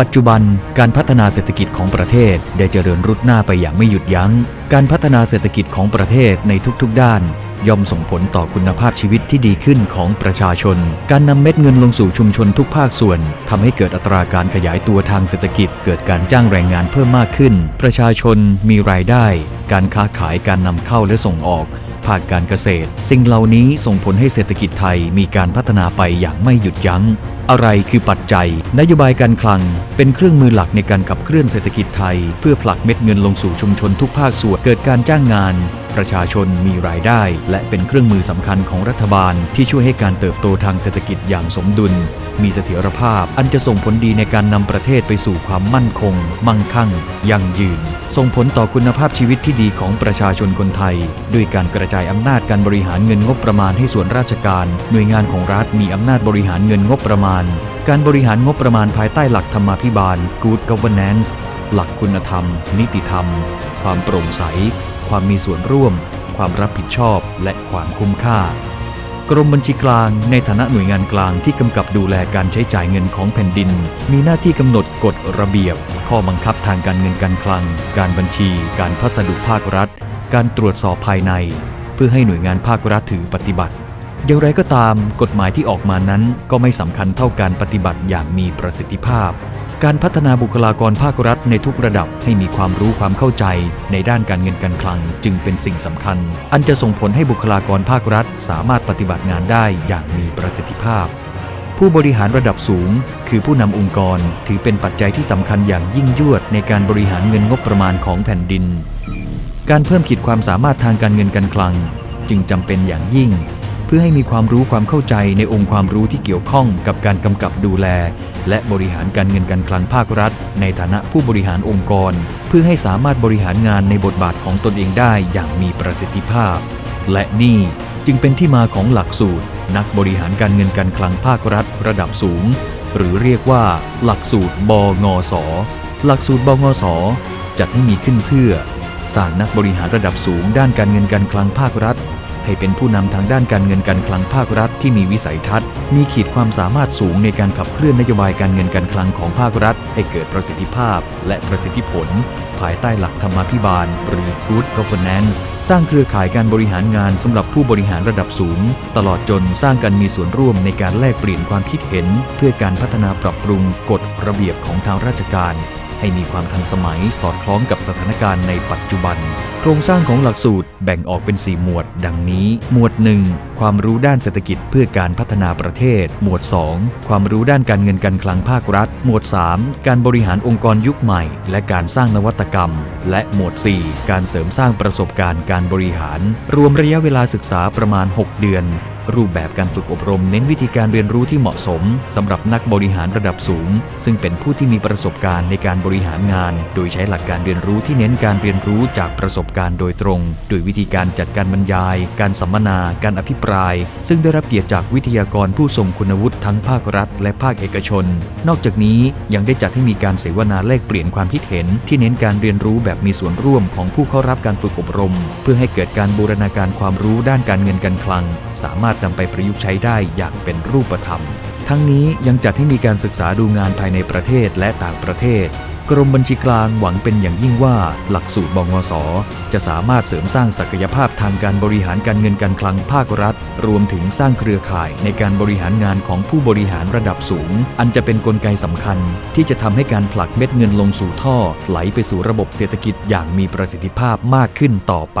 ปัจจุบันการพัฒนาเศรษฐกิจของประเทศได้เจริญรุดหน้าไปอย่างไม่หยุดยัง้ง การพัฒนาเศรษฐกิจของประเทศในทุกๆ ด้าน ย่อมส่งผลต่อคุณภาพชีวิตที่ดีขึ้นของประชาชน การนำเม็ดเงินลงสู่ชุมชนทุกภาคส่วนทำให้เกิดอัตราการขยายตัวทางเศรษฐกิจ เกิดการจ้างแรงงานเพิ่มมากขึ้น ประชาชนมีรายได้ การค้าขายการนำเข้าและส่งออกภาคการเกษตร สิ่งเหล่านี้ส่งผลให้เศรษฐกิจไทยมีการพัฒนาไปอย่างไม่หยุดยัง้ง อะไรคือปัจจัย นโยบายการคลัง เป็นเครื่องมือหลักในการขับเคลื่อนเศรษฐกิจไทย เพื่อผลักเม็ดเงินลงสู่ชุมชนทุกภาคส่วนเกิดการจ้างงานประชาชนมีรายได้ และเป็นเครื่องมือสำคัญของรัฐบาล ที่ช่วยให้การเติบโตทางเศรษฐกิจอย่างสมดุล มีเสถียรภาพ อันจะส่งผลดีในการนำประเทศไปสู่ความมั่นคง มั่งคั่ง ยั่งยืน ส่งผลต่อคุณภาพชีวิตที่ดีของประชาชนคนไทย ด้วยการกระจายอำนาจการบริหารเงินงบประมาณให้ส่วนราชการ หน่วยงานของรัฐมีอำนาจบริหารเงินงบประมาณ การบริหารงบประมาณภายใต้หลักธรรมาภิบาล Good Governance หลักคุณธรรม นิติธรรม ความโปร่งใส ความมีส่วนร่วม ความรับผิดชอบและความคุ้มค่า กรมบัญชีกลางในฐานะหน่วยงานกลางที่กำกับดูแลการใช้จ่ายเงินของแผ่นดิน มีหน้าที่กำหนดกฎระเบียบ ข้อบังคับทางการเงินการคลัง การบัญชี การพัสดุภาครัฐ การตรวจสอบภายใน เพื่อให้หน่วยงานภาครัฐถือปฏิบัติอย่างไรก็ตามกฎหมายที่ออกมานั้นก็ไม่สำคัญเท่าการปฏิบัติอย่างมีประสิทธิภาพ การพัฒนาบุคลากรภาครัฐในทุกระดับให้มีความรู้ความเข้าใจ ในด้านการเงินการคลังจึงเป็นสิ่งสำคัญ อันจะส่งผลให้บุคลากรภาครัฐ สามารถปฏิบัติงานได้อย่างมีประสิทธิภาพ ผู้บริหารระดับสูง คือผู้นำองค์กรถือเป็นปัจจัยที่สำคัญอย่างยิ่งยวดในการบริหารเงินงบประมาณของแผ่นดิน การเพิ่มขีดความสามารถทางการเงินการคลัง จึงจำเป็นอย่างยิ่ง พื่อให้มีความรู้ความเข้าใจในองค์ความรู้ที่เกี่ยวข้องกับการกำกับดูแล และบริหารการเงินการคลังภาครัฐ ในฐานะผู้บริหารองค์กร เพื่อให้สามารถบริหารงานในบทบาทของตนเองได้อย่างมีประสิทธิภาพ และนี่จึงเป็นที่มาของหลักสูตร นักบริหารการเงินการคลังภาครัฐ ระดับสูง หรือเรียกว่า หลักสูตรบงสหลักสูตรบงสจัดให้มีขึ้นเพื่อสร้างนักบริหารระดับสูงด้านการเงินการคลังภาครัฐ ให้เป็นผู้นำทางด้านการเงินการคลังภาครัฐที่มีวิสัยทัศน์ มีขีดความสามารถสูงในการขับเคลื่อนนโยบายการเงินการคลังของภาครัฐ ให้เกิดประสิทธิภาพ และประสิทธิผล ภายใต้หลักธรรมาภิบาล หรือ Good Governance สร้างเครือข่ายการบริหารงานสำหรับผู้บริหารระดับสูง ตลอดจนสร้างการมีส่วนร่วมในการแลกเปลี่ยนความคิดเห็น เพื่อการพัฒนาปรับปรุงกฎระเบียบของทางราชการ ให้มีความทันสมัยสอดคล้องกับสถานการณ์ในปัจจุบัน โครงสร้างของหลักสูตรแบ่งออกเป็น 4 หมวด ดังนี้ หมวด 1 ความรู้ด้านเศรษฐกิจเพื่อการพัฒนาประเทศ หมวด 2 ความรู้ด้านการเงินการคลังภาครัฐ หมวด 3 การบริหารองค์กรยุคใหม่ และการสร้างนวัตกรรม และหมวด 4 การเสริมสร้างประสบการณ์การบริหาร รวมระยะเวลาศึกษาประมาณ 6 เดือน รูปแบบการฝึกอบรมเน้นวิธีการเรียนรู้ที่เหมาะสมสำหรับนักบริหารระดับสูง ซึ่งเป็นผู้ที่มีประสบการณ์ในการบริหารงาน โดยใช้หลักการเรียนรู้ที่เน้นการเรียนรู้จากประสบการณ์โดยตรง โดยวิธีการจัดการบรรยาย การสัมมนา การอภิปราย ซึ่งได้รับเกียรติจากวิทยากรผู้ทรงคุณวุฒิทั้งภาครัฐ และภาคเอกชน นอกจากนี้ยังได้จัดให้มีการเสวนาแลกเปลี่ยนความคิดเห็น ที่เน้นการเรียนรู้แบบมีส่วนร่วมของผู้เข้ารับการฝึกอบรม เพื่อให้เกิดการบูรณาการความรู้ด้านการเงินการคลัง สามารถนำไปประยุกต์ใช้ได้อย่างเป็นรูปธรรม ทั้งนี้ยังจัดให้มีการศึกษาดูงานภายในประเทศและต่างประเทศ กรมบัญชีกลางหวังเป็นอย่างยิ่งว่า หลักสูตรบงสจะสามารถเสริมสร้างศักยภาพทางการบริหารการเงินการคลังภาครัฐ รวมถึงสร้างเครือข่ายในการบริหารงานของผู้บริหารระดับสูง อันจะเป็นนกลไกสำคัญ ที่จะทำให้การผลักเม็ดเงินลงสู่ท่อ ไหลไปสู่ระบบเศรษฐกิจอย่างมีประสิทธิภาพมากขึ้นต่อไป